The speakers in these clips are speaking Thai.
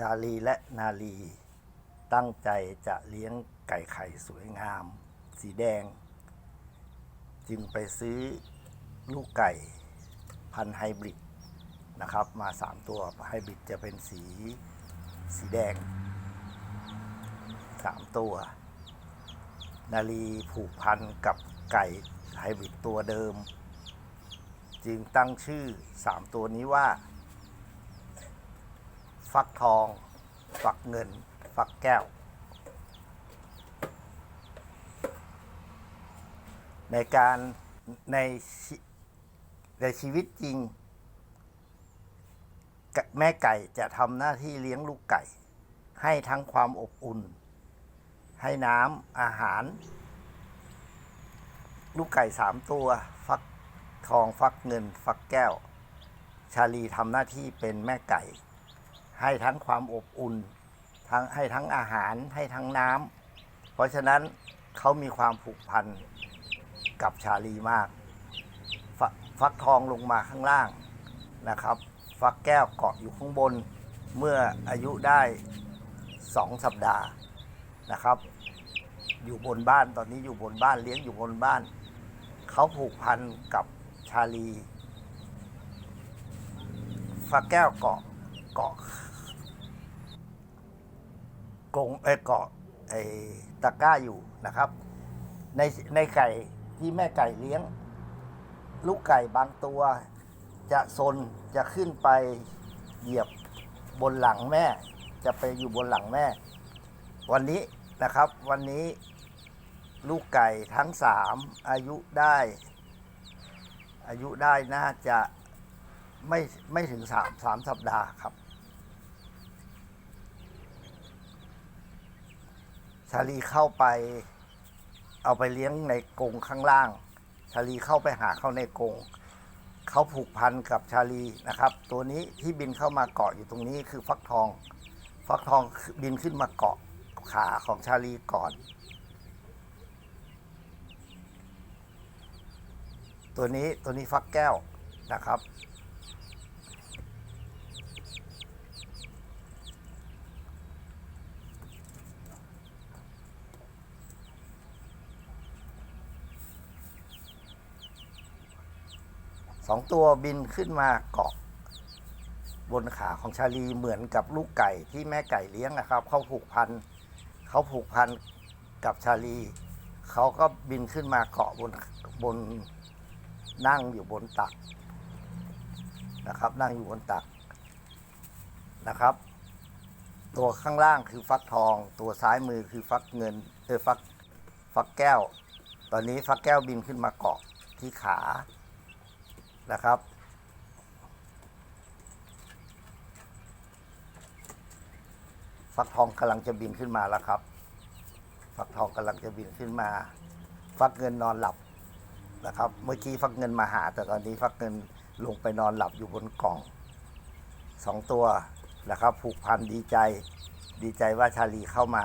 ชาลีและนาลี ตั้งใจจะเลี้ยงไก่ไข่สวยงาม สีแดง จึงไปซื้อลูกไก่พันไฮบริดนะครับ มา 3 ตัวไฮบริดจะเป็นสีสีแดง 3 ตัว นาลีผูกพันกับไก่ไฮบริดตัวเดิม จึงตั้งชื่อ 3 ตัวนี้ว่า ฟักทอง ฟักเงิน ฟักแก้ว ในการในชในชีวิตจริง แม่ไก่จะทำหน้าที่เลี้ยงลูกไก่ ให้ทั้งความอบอุ่น ให้น้ำอาหาร ลูกไก่สามตัว ฟักทองฟักเงิน ฟักแก้ว ชาลีทำหน้าที่เป็นแม่ไก่ ให้ทั้งความอบอุ่นทั้งให้ทั้งอาหารให้ทั้งน้ำเพราะฉะนั้นเขามีความผูกพันกับชาลีมากฟฟักทองลงมาข้างล่างนะครับ ฟักแก้วเกาะอยู่ข้างบนเมื่ออายุได้สองสัปดาห์นะครับ อยู่บนบ้านตอนนี้อยู่บนบ้านเลี้ยงอยู่บนบ้าน เขาผูกพันกับชาลี ฟักแก้วเกาะเกาะ กรงเอเกาะไอตะก้าอยู่นะครับ ในในไก่ที่แม่ไก่เลี้ยง ลูกไก่บางตัวจะซนจะขึ้นไปเหยียบบนหลังแม่ จะไปอยู่บนหลังแม่ วันนี้นะครับ วันนี้ลูกไก่ทั้งสามอายุได้ อายุได้น่าจะไม่ไม่ถึงสามสามสัปดาห์ครับ ชาลีเข้าไป เอาไปเลี้ยงในกรงข้างล่าง ชาลีเข้าไปหาเขาในกรงเขาผูกพันกับชาลีนะครับ ตัวนี้ที่บินเข้ามาเกาะอยู่ตรงนี้คือฟักทอง ฟักทองบินขึ้นมาเกาะขาของชาลีก่อน ตัวนี้ตัวนี้ฟักแก้วนะครับ สองตัวบินขึ้นมาเกาะ บนขาของชาลีเหมือนกับลูกไก่ที่แม่ไก่เลี้ยงนะครับเขาผูกพันเขาผูกพันกับชาลีเขาก็บินขึ้นมาเกาะบนบนนั่งอยู่บนตักนะครับ นั่งอยู่บนตักนะครับ ตัวข้างล่างคือฟักทอง ตัวซ้ายมือคือฟักเงินเออฟักฟักแก้ว ตอนนี้ฟักแก้วบินขึ้นมาเกาะที่ขา นะครับ ฟักทองกำลังจะบินขึ้นมาแล้วครับ ฟักทองกำลังจะบินขึ้นมา ฟักเงินนอนหลับนะครับ เมื่อกี้ฟักเงินมาหา แต่ตอนนี้ฟักเงินลงไปนอนหลับอยู่บนกล่องสองตัวนะครับ ผูกพันดีใจ ดีใจว่าชาลีเข้ามา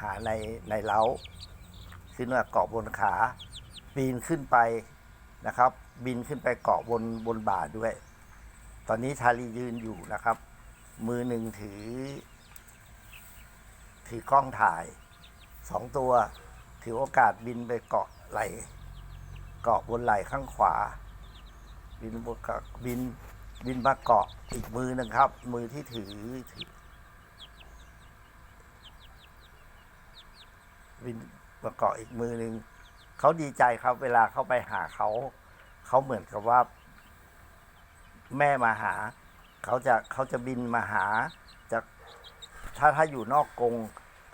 หาในในเล้าขึ้นมาเกาะบนขาปีนขึ้นไป นะครับ บินขึ้นไปเกาะบนบนบ่าด้วย ตอนนี้ชาลียืนอยู่นะครับ มือหนึ่งถือ ถือกล้องถ่ายสองตัว ถือโอกาสบินไปเกาะไหลเกาะบนไหล่ข้างขวา บินบนบินบินมาเกาะอีกมือหนึ่งครับ มือที่ถือถือบินมาเกาะอีกมือหนึ่ง เขาดีใจครับ เวลาเข้าไปหาเขา เขาเหมือนกับว่า แม่มาหา เขาจะเขาจะบินมาหาจะถ้าถ้าอยู่นอกกรง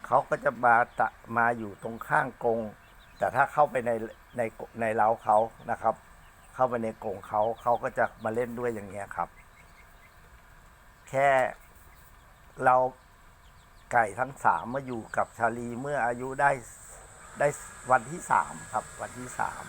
เขาก็จะมาตะมาอยู่ตรงข้างกรงแต่ถ้าเข้าไปในในในเล้าเขานะครับ เข้าไปในกรงเขาเขาก็จะมาเล่นด้วยอย่างเงี้ยครับ แค่เราไก่ทั้งสามมาอยู่กับชาลีเมื่ออายุได้ ได้วันที่สามครับวันที่สาม